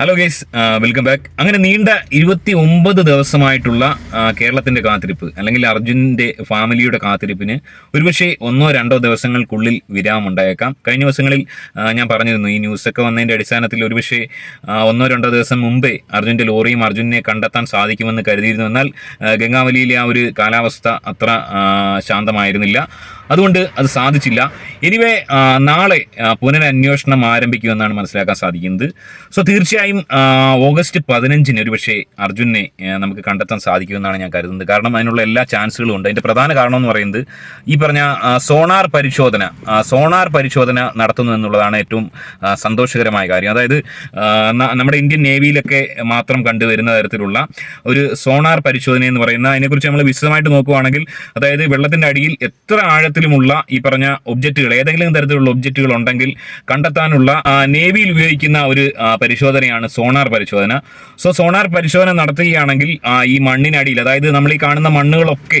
Hello guys welcome back അങ്ങനെ നീണ്ട ഇരുപത്തി ഒമ്പത് ദിവസമായിട്ടുള്ള കേരളത്തിന്റെ കാത്തിരിപ്പ് അല്ലെങ്കിൽ അർജുന്റെ ഫാമിലിയുടെ കാത്തിരിപ്പിന് ഒരുപക്ഷെ ഒന്നോ രണ്ടോ ദിവസങ്ങൾക്കുള്ളിൽ വിരാമം ഉണ്ടായേക്കാം കഴിഞ്ഞ ദിവസങ്ങളിൽ ഞാൻ പറഞ്ഞിരുന്നു ഈ ന്യൂസൊക്കെ വന്നതിന്റെ അടിസ്ഥാനത്തിൽ ഒരുപക്ഷെ ഒന്നോ രണ്ടോ ദിവസം മുമ്പേ അർജുന്റെ ലോറിയും അർജുനെ കണ്ടെത്താൻ സാധിക്കുമെന്ന് കരുതിയിരുന്നു. എന്നാൽ ഗംഗാവലിയിലെ ആ ഒരു കാലാവസ്ഥ അത്ര ശാന്തമായിരുന്നില്ല. അതുകൊണ്ട് അത് സാധിച്ചില്ല. എനിവേ നാളെ പുനരന്വേഷണം ആരംഭിക്കുമെന്നാണ് മനസ്സിലാക്കാൻ സാധിക്കുന്നത്. സോ തീർച്ചയായും ഓഗസ്റ്റ് പതിനഞ്ചിന് ഒരുപക്ഷെ അർജുനെ നമുക്ക് കണ്ടെത്താൻ സാധിക്കുമെന്നാണ് ഞാൻ കരുതുന്നത്. കാരണം അതിനുള്ള എല്ലാ ചാൻസുകളും ഉണ്ട്. അതിന്റെ പ്രധാന കാരണം എന്ന് പറയുന്നത് ഈ പറഞ്ഞ സോണാർ പരിശോധന സോണാർ പരിശോധന നടത്തുന്നു എന്നുള്ളതാണ് ഏറ്റവും സന്തോഷകരമായ കാര്യം. അതായത് നമ്മുടെ ഇന്ത്യൻ നേവിയിലൊക്കെ മാത്രം കണ്ടുവരുന്ന തരത്തിലുള്ള ഒരു സോണാർ പരിശോധന എന്ന് പറയുന്ന അതിനെക്കുറിച്ച് നമ്മൾ വിശദമായിട്ട് നോക്കുകയാണെങ്കിൽ അതായത് വെള്ളത്തിന്റെ അടിയിൽ എത്ര ആഴത്തിലുമുള്ള ഈ പറഞ്ഞ ഒബ്ജക്റ്റുകൾ ഏതെങ്കിലും തരത്തിലുള്ള ഒബ്ജക്റ്റുകൾ ഉണ്ടെങ്കിൽ കണ്ടെത്താനുള്ള നേവിയിൽ ഉപയോഗിക്കുന്ന ഒരു പരിശോധനയാണ് സോണാർ പരിശോധന. സോ സോണാർ പരിശോധന നടത്തുകയാണെങ്കിൽ ഈ മണ്ണിനടിയിൽ അതായത് നമ്മൾ ഈ കാണുന്ന മണ്ണുകളൊക്കെ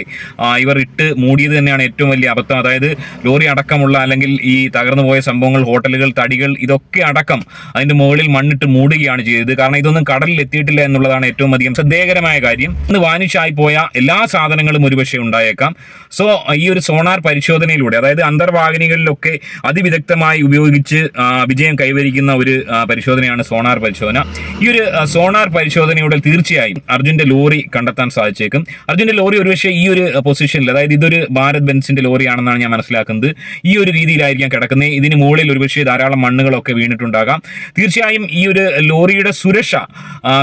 ഇവർ ഇട്ട് മൂടിയത് തന്നെയാണ് ഏറ്റവും വലിയ അബദ്ധം. അതായത് ലോറി അടക്കമുള്ള അല്ലെങ്കിൽ ഈ തകർന്നു പോയ സംഭവങ്ങൾ ഹോട്ടലുകൾ തടികൾ ഇതൊക്കെ അടക്കം അതിന്റെ മുകളിൽ മണ്ണിട്ട് മൂടുകയാണ് ചെയ്തത്. കാരണം ഇതൊന്നും കടലിൽ എത്തിയിട്ടില്ല എന്നുള്ളതാണ് ഏറ്റവും അധികം ശ്രദ്ധേയകരമായ കാര്യം. ഇന്ന് വാനിഷായി പോയ എല്ലാ സാധനങ്ങളും ഒരുപക്ഷെ ഉണ്ടായേക്കാം. സോ ഈ ഒരു സോണാർ പരിശോധനയിലൂടെ അതായത് അന്തർവാഹിനികളിലൊക്കെ അതിവിദഗ്ധമായി ഉപയോഗിച്ച് വിജയം കൈവരിക്കുന്ന ഒരു പരിശോധനയാണ് സോണാർ പരിശോധന. ഈ ഒരു സോണാർ പരിശോധനയുടെ തീർച്ചയായും അർജുന്റെ ലോറി കണ്ടെത്താൻ സാധിച്ചേക്കും. അർജുന്റെ ലോറി ഒരുപക്ഷെ ഈ ഒരു പൊസിഷനിൽ അതായത് ഇതൊരു ഭാരത് ബെൻസിന്റെ ലോറിയാണെന്നാണ് ഞാൻ മനസ്സിലാക്കുന്നത്. ഈ ഒരു രീതിയിലായിരിക്കാം കിടക്കുന്നത്. ഇതിന് മുകളിൽ ഒരുപക്ഷെ ധാരാളം മണ്ണുകളൊക്കെ വീണിട്ടുണ്ടാകാം. തീർച്ചയായും ഈ ഒരു ലോറിയുടെ സുരക്ഷ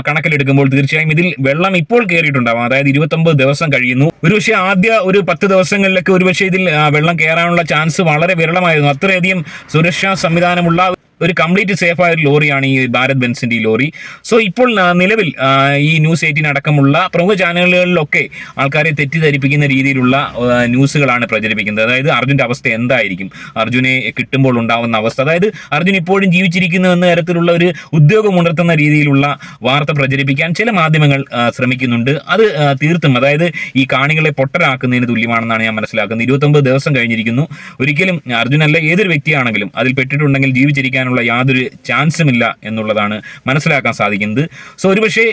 കണക്കിലെടുക്കുമ്പോൾ തീർച്ചയായും ഇതിൽ വെള്ളം ഇപ്പോൾ കയറിയിട്ടുണ്ടാവാം. അതായത് ഇരുപത്തൊമ്പത് ദിവസം കഴിയുന്നു. ഒരുപക്ഷെ ആദ്യ ഒരു പത്ത് ദിവസങ്ങളിലൊക്കെ ഒരുപക്ഷെ ഇതിൽ വെള്ളം കയറാനുള്ള ചാൻസ് വളരെ വിരളമായിരുന്നു. അത്രയധികം സുരക്ഷാ സംവിധാനമുള്ള ഒരു കംപ്ലീറ്റ് സേഫ് ആയ ഒരു ലോറിയാണ് ഈ ഭാരത് ബെൻസിന്റെ ഈ ലോറി. സോ ഇപ്പോൾ നിലവിൽ ഈ ന്യൂസ് എയ്റ്റീൻ അടക്കമുള്ള പ്രമുഖ ചാനലുകളിലൊക്കെ ആൾക്കാരെ തെറ്റിദ്ധരിപ്പിക്കുന്ന രീതിയിലുള്ള ന്യൂസുകളാണ് പ്രചരിപ്പിക്കുന്നത്. അതായത് അർജുന്റെ അവസ്ഥ എന്തായിരിക്കും? അർജുനെ കിട്ടുമ്പോൾ ഉണ്ടാവുന്ന അവസ്ഥ. അതായത് അർജുൻ ഇപ്പോഴും ജീവിച്ചിരിക്കുന്നു എന്ന തരത്തിലുള്ള ഒരു ഉദ്യോഗം ഉണർത്തുന്ന രീതിയിലുള്ള വാർത്ത പ്രചരിപ്പിക്കാൻ ചില മാധ്യമങ്ങൾ ശ്രമിക്കുന്നുണ്ട്. അത് തീർത്തും അതായത് ഈ കാണികളെ പൊട്ടരാക്കുന്നതിന് തുല്യമാണെന്നാണ് ഞാൻ മനസ്സിലാക്കുന്നത്. ഇരുപത്തൊമ്പത് ദിവസം കഴിഞ്ഞിരിക്കുന്നു. ഒരിക്കലും അർജുനല്ല ഏതൊരു വ്യക്തിയാണെങ്കിലും അതിൽ പെട്ടിട്ടുണ്ടെങ്കിൽ ജീവിച്ചിരിക്കാനുള്ള യാതൊരു ചാൻസും ഇല്ല എന്നുള്ളതാണ് മനസ്സിലാക്കാൻ സാധിക്കുന്നത്. സോ ഒരുപക്ഷെ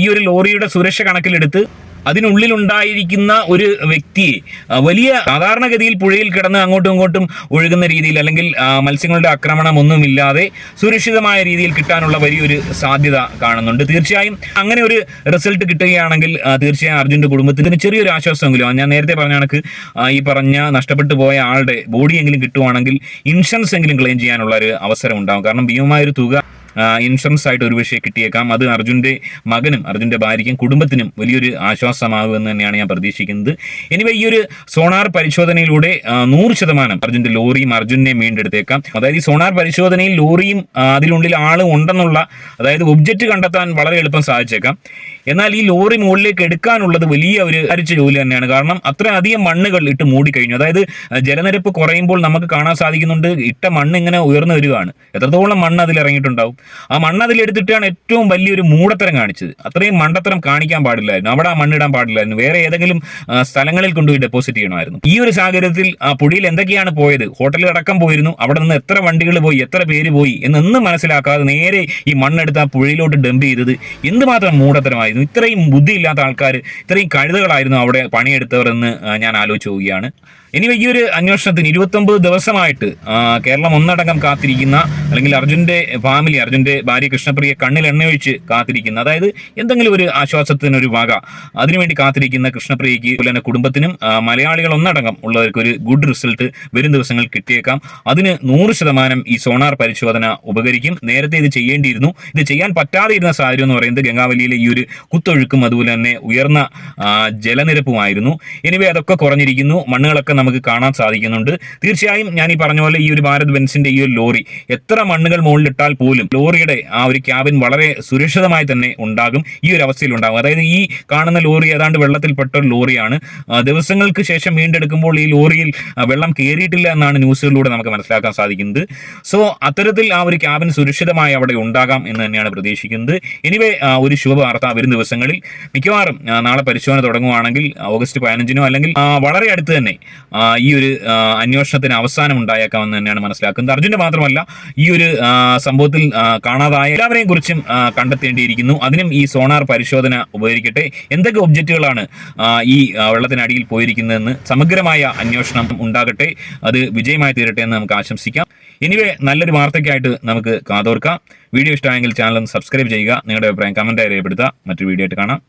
ഈ ഒരു ലോറിയുടെ സുരക്ഷ കണക്കിലെടുത്ത് അതിനുള്ളിലുണ്ടായിരിക്കുന്ന ഒരു വ്യക്തിയെ വലിയ സാധാരണഗതിയിൽ പുഴയിൽ കിടന്ന് അങ്ങോട്ടും ഇങ്ങോട്ടും ഒഴുകുന്ന രീതിയിൽ അല്ലെങ്കിൽ മത്സ്യങ്ങളുടെ ആക്രമണം ഒന്നുമില്ലാതെ സുരക്ഷിതമായ രീതിയിൽ കിട്ടാനുള്ള വലിയൊരു സാധ്യത കാണുന്നുണ്ട്. തീർച്ചയായും അങ്ങനെ ഒരു റിസൾട്ട് കിട്ടുകയാണെങ്കിൽ തീർച്ചയായും അർജുന്റെ കുടുംബത്തിന് ചെറിയൊരു ആശ്വാസമെങ്കിലും ഞാൻ നേരത്തെ പറഞ്ഞ കണക്ക് ഈ പറഞ്ഞ നഷ്ടപ്പെട്ടു പോയ ആളുടെ ബോഡി എങ്കിലും കിട്ടുവാണെങ്കിൽ ഇൻഷുറൻസ് എങ്കിലും ക്ലെയിം ചെയ്യാനുള്ള ഒരു അവസരം ഉണ്ടാകും കാരണം ഭീമമായ ഒരു തുക ഇൻഷുറൻസ് ആയിട്ട് ഒരു വിഷയം കിട്ടിയേക്കാം. അത് അർജുന്റെ മകനും അർജുന്റെ ഭാര്യയ്ക്കും കുടുംബത്തിനും വലിയൊരു ആശ്വാസമാകുമെന്ന് തന്നെയാണ് ഞാൻ പ്രതീക്ഷിക്കുന്നത്. എനിവേ ഈ ഒരു സോണാർ പരിശോധനയിലൂടെ നൂറ് ശതമാനം അർജുന്റെ ലോറിയും അർജുനെ വീണ്ടെടുത്തേക്കാം. അതായത് ഈ സോണാർ പരിശോധനയിൽ ലോറിയും അതിനുള്ളിൽ ആളും ഉണ്ടെന്നുള്ള അതായത് ഒബ്ജക്റ്റ് കണ്ടെത്താൻ വളരെ എളുപ്പം സാധിച്ചേക്കാം. എന്നാൽ ഈ ലോറി മുകളിലേക്ക് എടുക്കാനുള്ളത് വലിയ ഒരു അരിച്ച ജോലി തന്നെയാണ്. കാരണം അത്രയധികം മണ്ണുകൾ ഇട്ട് മൂടിക്കഴിഞ്ഞു അതായത് ജലനിരപ്പ് കുറയുമ്പോൾ നമുക്ക് കാണാൻ സാധിക്കുന്നുണ്ട്. ഇട്ട മണ്ണ് ഇങ്ങനെ ഉയർന്നു വരികയാണ്. എത്രത്തോളം മണ്ണ് അതിൽ ഇറങ്ങിയിട്ടുണ്ടാവും? ആ മണ്ണ് അതിലെടുത്തിട്ടാണ് ഏറ്റവും വലിയൊരു മൂടത്തരം കാണിച്ചത്. അത്രയും മണ്ടത്തരം കാണിക്കാൻ പാടില്ലായിരുന്നു. അവിടെ ആ മണ്ണിടാൻ പാടില്ലായിരുന്നു. വേറെ ഏതെങ്കിലും സ്ഥലങ്ങളിൽ കൊണ്ടുപോയി ഡെപ്പോസിറ്റ് ചെയ്യണമായിരുന്നു. ഈ ഒരു സാഹചര്യത്തിൽ ആ പുഴയിൽ എന്തൊക്കെയാണ് പോയത്? ഹോട്ടലിൽ അടക്കം പോയിരുന്നു. അവിടെ നിന്ന് എത്ര വണ്ടികൾ പോയി? എത്ര പേര് പോയി? എന്നൊന്നും മനസ്സിലാക്കാതെ നേരെ ഈ മണ്ണെടുത്ത് ആ പുഴയിലോട്ട് ഡംപ് ചെയ്തത് എന്തുമാത്രം മൂടത്തരമായിരുന്നു ഇത്രയും ബുദ്ധിയില്ലാത്ത ആൾക്കാർ ഇത്രയും കഴുതകളായിരുന്നു അവിടെ പണിയെടുത്തവർ എന്ന് ഞാൻ ആലോചിച്ച് പോവുകയാണ്. ഇനി ഈ ഒരു അന്വേഷണത്തിന് ഇരുപത്തൊമ്പത് ദിവസമായിട്ട് കേരളം ഒന്നടങ്കം കാത്തിരിക്കുന്ന അല്ലെങ്കിൽ അർജുന്റെ ഫാമിലി അർജുന്റെ ഭാര്യ കൃഷ്ണപ്രിയ കണ്ണിൽ എണ്ണയൊഴിച്ച് കാത്തിരിക്കുന്ന അതായത് എന്തെങ്കിലും ഒരു ആശ്വാസത്തിന് ഒരു വക അതിനുവേണ്ടി കാത്തിരിക്കുന്ന കൃഷ്ണപ്രിയയ്ക്ക് അതുപോലെ തന്നെ കുടുംബത്തിനും മലയാളികൾ ഒന്നടങ്കം ഉള്ളവർക്ക് ഒരു ഗുഡ് റിസൾട്ട് വരും ദിവസങ്ങൾ കിട്ടിയേക്കാം. അതിന് നൂറ് ശതമാനം ഈ സോണാർ പരിശോധന ഉപകരിക്കും. നേരത്തെ ഇത് ചെയ്യേണ്ടിയിരുന്നു. ഇത് ചെയ്യാൻ പറ്റാതെ ഇരുന്ന സാഹചര്യം എന്ന് പറയുന്നത് ഗംഗാവലിയിലെ ഈ ഒരു കുത്തൊഴുക്കും അതുപോലെ തന്നെ ഉയർന്ന ജലനിരപ്പുമായിരുന്നു. എനിവേ അതൊക്കെ കുറഞ്ഞിരിക്കുന്നു. മണ്ണുകളൊക്കെ നമുക്ക് കാണാൻ സാധിക്കുന്നുണ്ട്. തീർച്ചയായും ഞാൻ ഈ പറഞ്ഞ പോലെ ഈ ഒരു ഭാരത് ബെൻസിന്റെ ഈ ഒരു ലോറി എത്ര മണ്ണുകൾ മുകളിലിട്ടാൽ പോലും ലോറിയുടെ ആ ഒരു ക്യാബിൻ വളരെ സുരക്ഷിതമായി തന്നെ ഉണ്ടാകും. ഈ ഒരു അവസ്ഥയിൽ ഉണ്ടാകും. അതായത് ഈ കാണുന്ന ലോറി ഏതാണ്ട് വെള്ളത്തിൽപ്പെട്ട ഒരു ലോറിയാണ്. ദിവസങ്ങൾക്ക് ശേഷം വീണ്ടെടുക്കുമ്പോൾ ഈ ലോറിയിൽ വെള്ളം കയറിയിട്ടില്ല എന്നാണ് ന്യൂസുകളിലൂടെ നമുക്ക് മനസ്സിലാക്കാൻ സാധിക്കുന്നത്. സോ അത്തരത്തിൽ ആ ഒരു ക്യാബിൻ സുരക്ഷിതമായി അവിടെ ഉണ്ടാകാം എന്ന് തന്നെയാണ് പ്രതീക്ഷിക്കുന്നത്. എനിവേ ഒരു ശുഭവാർത്ത വരും ദിവസങ്ങളിൽ. മിക്കവാറും നാളെ പരിശോധന തുടങ്ങുവാണെങ്കിൽ ഓഗസ്റ്റ് പതിനഞ്ചിനോ അല്ലെങ്കിൽ വളരെ അടുത്ത് തന്നെ ഈ ഒരു അന്വേഷണത്തിന് അവസാനം ഉണ്ടായേക്കാമെന്ന് തന്നെയാണ് മനസ്സിലാക്കുന്നത്. അർജുന്റെ മാത്രമല്ല ഈ ഒരു സംഭവത്തിൽ കാണാതായ എല്ലാവരെയും കുറിച്ചും കണ്ടെത്തേണ്ടിയിരിക്കുന്നു. അതിനും ഈ സോണാർ പരിശോധന ഉപകരിക്കട്ടെ. എന്തൊക്കെ ഒബ്ജക്റ്റുകളാണ് ഈ വെള്ളത്തിനടിയിൽ പോയിരിക്കുന്നതെന്ന് സമഗ്രമായ അന്വേഷണം ഉണ്ടാകട്ടെ. അത് വിജയമായി തീരട്ടെ എന്ന് നമുക്ക് ആശംസിക്കാം. ഇനിവേ നല്ലൊരു വാർത്തയ്ക്കായിട്ട് നമുക്ക് കാതോർക്കാം. വീഡിയോ ഇഷ്ടമായെങ്കിൽ ചാനൽ ഒന്ന് സബ്സ്ക്രൈബ് ചെയ്യുക. നിങ്ങളുടെ അഭിപ്രായം കമന്റായി രേഖപ്പെടുത്തുക. മറ്റൊരു വീഡിയോ ആയിട്ട് കാണാം.